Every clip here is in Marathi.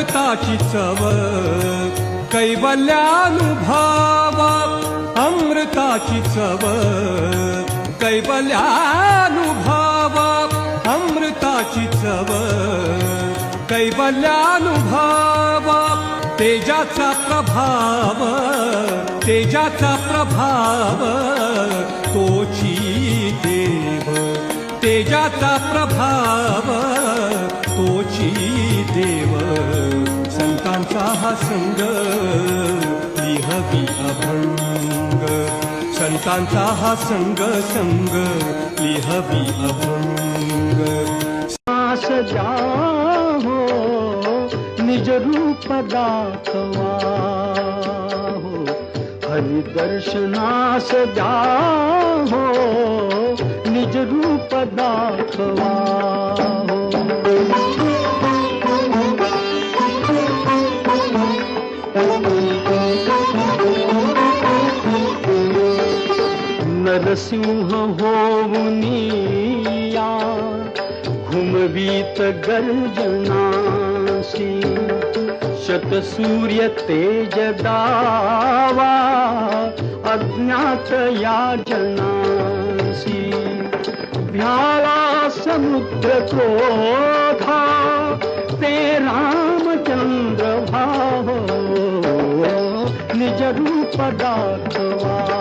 अमृताची चव कैवल्यानुभव अमृताची चव कैवल्यानुभव अमृताची चव कैवल्यानुभव तेजाचा प्रभाव. तेजाचा प्रभाव. तोची देव तेजाचा प्रभाव. संतांचा हा संग लिहवी अभंग. संतांचा हा संग संग लिहवी अभंग. सास हो निज रूप दाखवा हो हरि दर्शनास द्या हो निज रूप दाखवा नरसिंह होऊनिया घुमवीत गर्जनासी शतसूर्य तेज दावा अज्ञात या जनासी भ्याला समुद्र क्रोधा ते रामचंद्र भाव निज रूप दाखवा।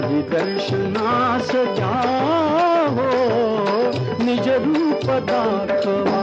हरिदर्शनास जाहो निज रूप दाखवा.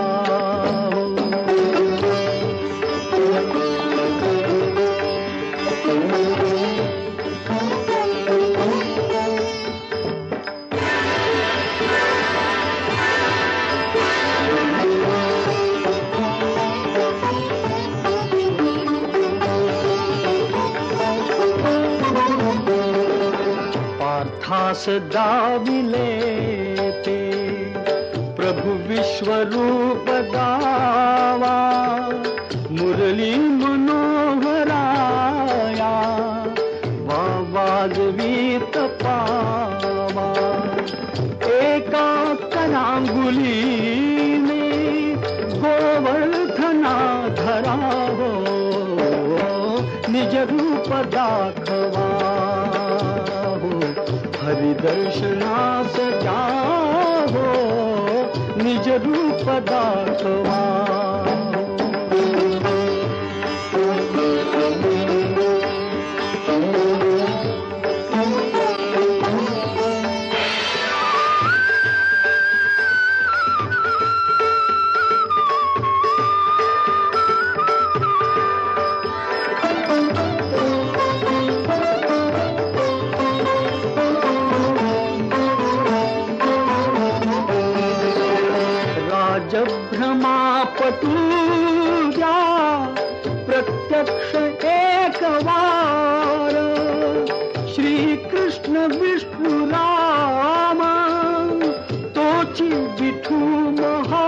खास दावि लेते। प्रभु विश्वरूप दावा मुरली मनोहराया विश्वरूपदा मरली मनोभरायाङ्गुली गो निज रूप दाखवा। दर्शनास जाहो निज रूप दाखवा भ्रमापतूया प्रत्यक्ष एकवार। श्रीकृष्ण विष्णुराम तोचि विठु महा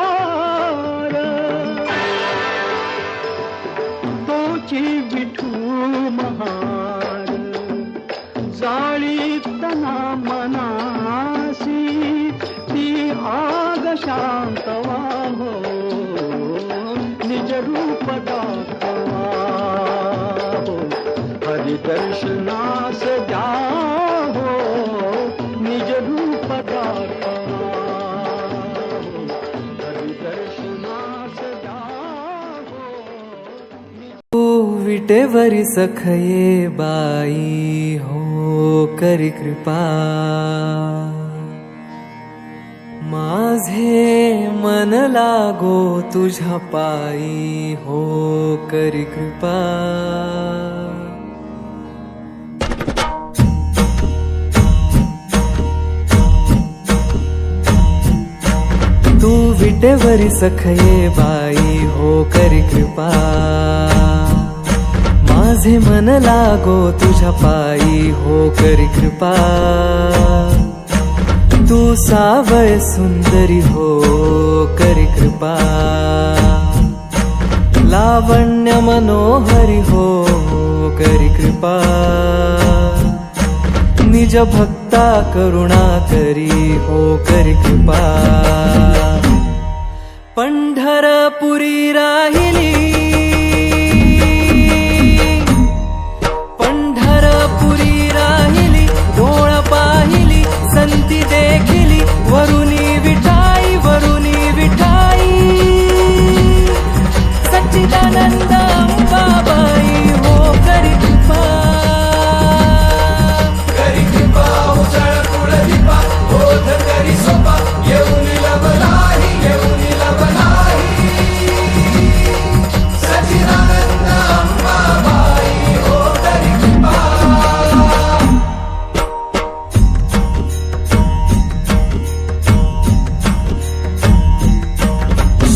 विटेवरी सखये बाई हो करी कृपा. माझे मन लागो तुझ्या पायी हो करी कृपा. तू विटेवरी सखये बाई हो करी कृपा. माझे मन लागो तुझ्या पायी हो करी कृपा. तू सावय सुंदरी हो करी कृपा. लावण्य मनोहरी हो करी कृपा. निज भक्ता करुणा करी हो करी कृपा. पंढरपुरी राही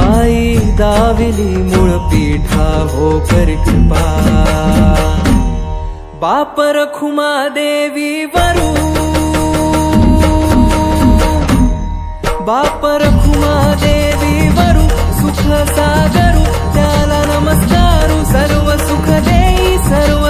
आई दाविली मूळ पीठा हो करी कृपा बापर खुमा देवी वरू बापर खुमा देवी वरू सुख सागरू त्याला नमस्कारू सर्व सुख देई सर्व